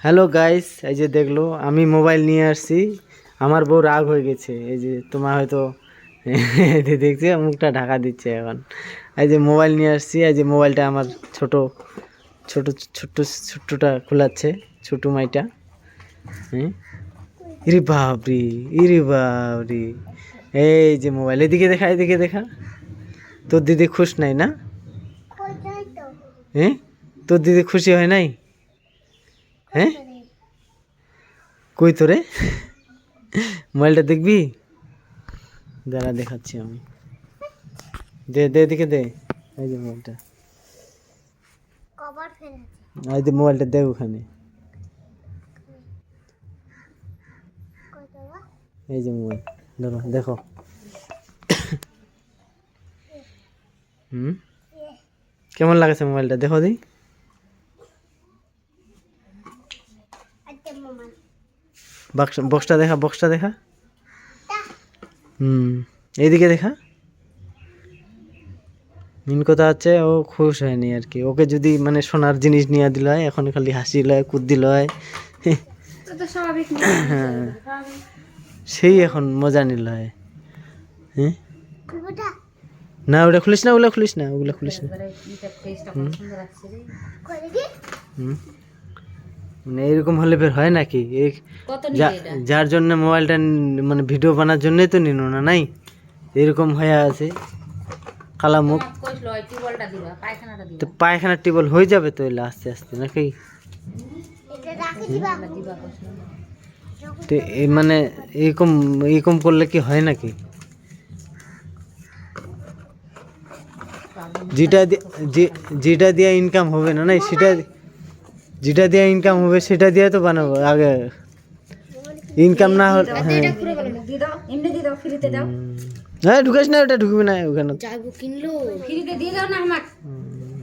Hello guys এই যে দেখল আমি মোবাইল নিয়ে আসছি। আমার বউ রাগ হয়ে গেছে। এই যে তোমার হয়তো দেখছে মুখটা ঢাকা দিচ্ছে এখন। এই যে মোবাইল নিয়ে আসছি। এই যে মোবাইলটা আমার ছোট ছোট ছোট্ট ছোট্টটা খোলাচ্ছে ছোট মাইটা। হ্যাঁ? ইরে বাপরি ইরে বাপরি। এই যে মোবাইল এদিকে দেখা এদিকে দেখা। তোর দিদি খুশ নাই না? হ্যাঁ? তোর দিদি খুশি হয় নাই? হ্যাঁ? কই তোরে? মোবাইলটা দেখবি? দাঁড়া দেখাচ্ছি আমি। দে দে এদিকে দে। এই যে মোবাইলটা। কভার ফেলেছে এই যে মোবাইলটা দে ওখানে। এই যে মোবাইল। ধরো দেখো। হুম? কেমন লাগছে মোবাইলটা? দেখো দি বক্স বক্সটা দেখা বক্সটা দেখা। হুম এইদিকে দেখা। মেন কথা হচ্ছে ও খুশ হয়নি আর কি। ওকে যদি মানে সোনার জিনিস নিয়ে দিল হয় এখন খালি হাসি লয় কুদ দিল হয় হ্যাঁ। সেই এখন মজা নিল হয় হ্যাঁ না ওটা খুলিস না ওগুলো খুলিস না ওগুলো খুলিস না। কই হুম। মানে এরকম হলে বের হয় নাকি? এই যা- যার জন্য মোবাইলটা মানে ভিডিও বানার জন্যই তো নিল না নাই? এরকম হয়ে আছে। কালা মুখ। তো পায়খানার টিবল হয়ে যাবে তো এলে আস্তে আস্তে নাকি? এটা রাখি দিবা। তো এই মানে এরকম এরকম করলে কি হয় নাকি? যেটা দিয়ে- যে- যেটা দিয়ে ইনকাম হবে না না সেটা যেটা দিয়ে ইনকাম হবে সেটা দিয়ে তো বানাবো। আগে ইনকাম না হলে হ্যাঁ। হ্যাঁ ঢুকাস না ওটা ঢুকবি না ওখানে। কিনলো হুম।